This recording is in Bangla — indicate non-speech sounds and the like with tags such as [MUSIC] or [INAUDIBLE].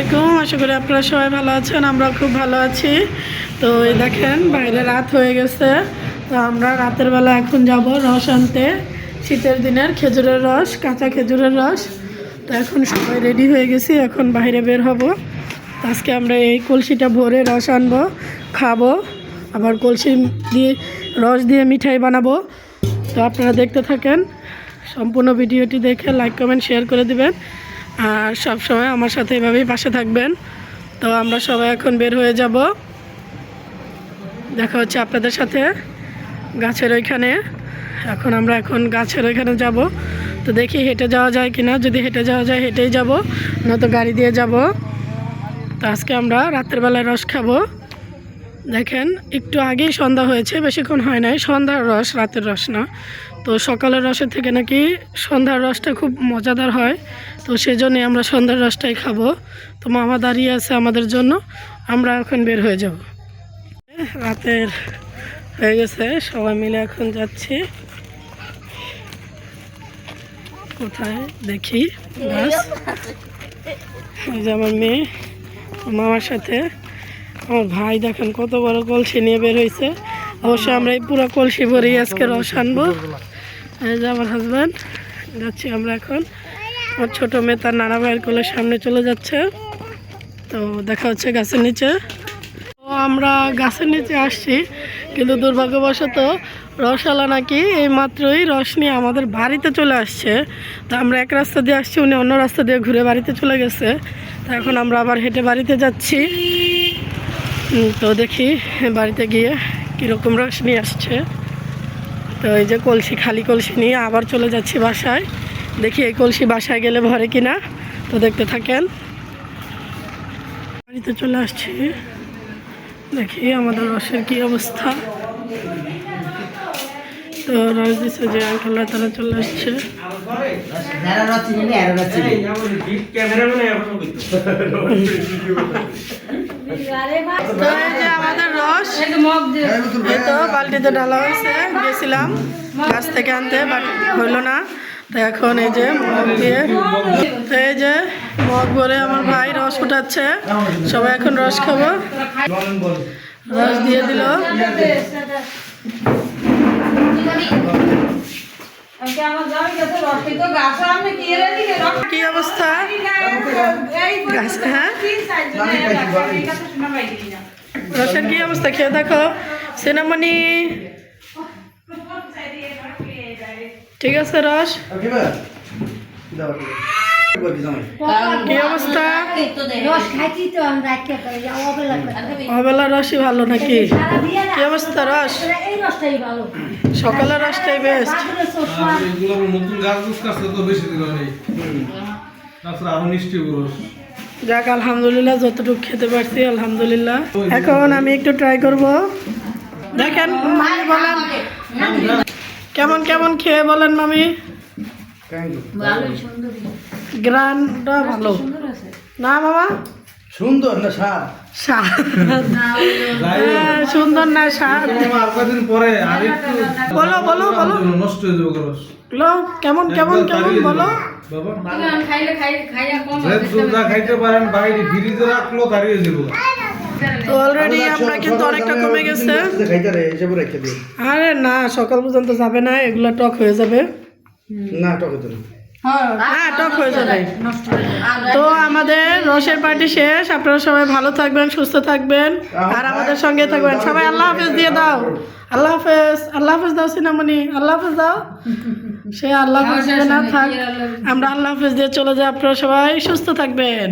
আলাইকুম। আশা করি আপনারা সবাই ভালো আছেন আমরা খুব ভালো আছি। তো এই দেখেন, বাইরে রাত হয়ে গেছে। তো আমরা রাতের বেলা এখন যাব রস আনতে। শীতের দিনের খেজুরের রস, কাঁচা খেজুরের রস। তো এখন সবাই রেডি হয়ে গেছি, এখন বাইরে বের হব। আজকে আমরা এই কলসিটা ভরে রস আনব, খাব। আবার কলসি দিয়ে, রস দিয়ে মিঠাই বানাবো। তো আপনারা দেখতে থাকেন। সম্পূর্ণ ভিডিওটি দেখে লাইক কমেন্ট শেয়ার করে দিবেন। আর সব সময় আমার সাথে এভাবেই পাশে থাকবেন। তো আমরা সবাই এখন বের হয়ে যাব। দেখা হচ্ছে আপনাদের সাথে গাছের ওইখানে। এখন আমরা এখন গাছের ওইখানে যাব। তো দেখি হেঁটে যাওয়া যায় কিনা। যদি হেঁটে যাওয়া যায় হেঁটেই যাব, নয়তো গাড়ি দিয়ে যাব। তো আজকে আমরা রাত্রের বেলায় রস খাব। দেখেন, একটু আগেই সন্ধ্যা হয়েছে, বেশিক্ষণ হয় নাই। সন্ধ্যার রস, রাতের রস না। তো সকালের রসের থেকে নাকি সন্ধ্যার রসটা খুব মজাদার হয়। তো সেজন্যই আমরা সন্ধ্যার রসটাই খাব। তো মামা দাঁড়িয়ে আছে আমাদের জন্য। আমরা এখন বের হয়ে যাব। রাতের হয়ে গেছে। সবাই মিলে এখন যাচ্ছি। কোথায়? দেখি। গাছ যে আমার মেয়ে, মামার সাথে। আমার ভাই দেখেন কত বড় কলসি নিয়ে বের হয়েছে। অবশ্যই আমরা এই পুরো কলসি ভরেই আজকে রস আনব। এই যে আমার হাজব্যান্ড যাচ্ছি আমরা এখন। আমার ছোটো মেয়ে তার নানা ভাইয়ের কোলের সামনে চলে যাচ্ছে। তো দেখা হচ্ছে গাছের নিচে। তো আমরা গাছের নিচে আসছি, কিন্তু দুর্ভাগ্যবশত রসালা নাকি এই মাত্রই রস নিয়ে আমাদের বাড়িতে চলে আসছে। তো আমরা এক রাস্তা দিয়ে আসছি, উনি অন্য রাস্তা দিয়ে ঘুরে বাড়িতে চলে গেছে। তো এখন আমরা আবার হেঁটে বাড়িতে যাচ্ছি। তো দেখি, বাড়িতে গিয়ে কীরকম রস নিয়ে আসছে। তো এই যে কলসি খালি কলসি নিয়ে আবার চলে যাচ্ছি বাসায়। দেখি এই কলসি বাসায় গেলে ভরে কিনা। তো দেখতে থাকেন। বাড়িতে চলে আসছি। দেখি আমাদের রসের কি অবস্থা। তো রস দিচ্ছে যে আঙ্কেলরা তারা চলে আসছে। [LAUGHS] আমাদের রস তো বালতিতে ঢালা হয়েছে গেছিলাম গাছ থেকে আনতে, বাট হইল না। এখন এই যে মগ দিয়ে, তো এই যে মগ ভরে আমার ভাই রস উঠাচ্ছে সবাই এখন রস খাব। রস দিয়ে দিল। কি অবস্থা? গাছ হ্যাঁ? রসের কি অবস্থা? খেয়ে দেখো। সিনেমনি ঠিক আছে রস। কি অবস্থা অবেলা রসই ভালো নাকি কি অবস্থা রস রসটাই সকালের রসটাই বেস্ট যাক আলহামদুলিল্লাহ যতটুকু খেতে পারছি আলহামদুলিল্লাহ এখন আমি একটু ট্রাই করব দেখেন মামি বলেন কেমন কেমন খেয়ে বলেন মামি গ্রানটা ভালো। না মামা? সুন্দর না স্বাদ? হ্যাঁ, সুন্দর না স্বাদ। আর পরে বলো বলো বলো। নষ্ট হয়ে যাবে বলো, কেমন কেমন কেমন বলো। বাবা। রেড সুন্দর খাইতে পারেন বাইরে ফ্রিজে রাখল দাঁড়িয়ে যাব তো অলরেডি আমরা কিন্তু অনেকটা কমে গেছে। খাইতে রে এসে রেখে দিও। আরে না সকাল পর্যন্ত যাবে না এগুলো টক হয়ে যাবে। না টকে তো না। হ্যাঁ। টক হয়ে যাবে। তো আমাদের রসের পার্টি শেষ। আপনারা সবাই ভালো থাকবেন সুস্থ থাকবেন। আর আমাদের সঙ্গে থাকবেন। সবাই আল্লাহ হাফেজ দিয়ে দাও। আল্লাহ হাফেজ। আল্লাহ হাফেজ দাও সিনামণি। আল্লাহ হাফেজ দাও। সে আল্লাহ হাফেজ দিয়ে না থাক। আমরা আল্লাহ হাফেজ দিয়ে চলে যাই। আপনারা সবাই সুস্থ থাকবেন।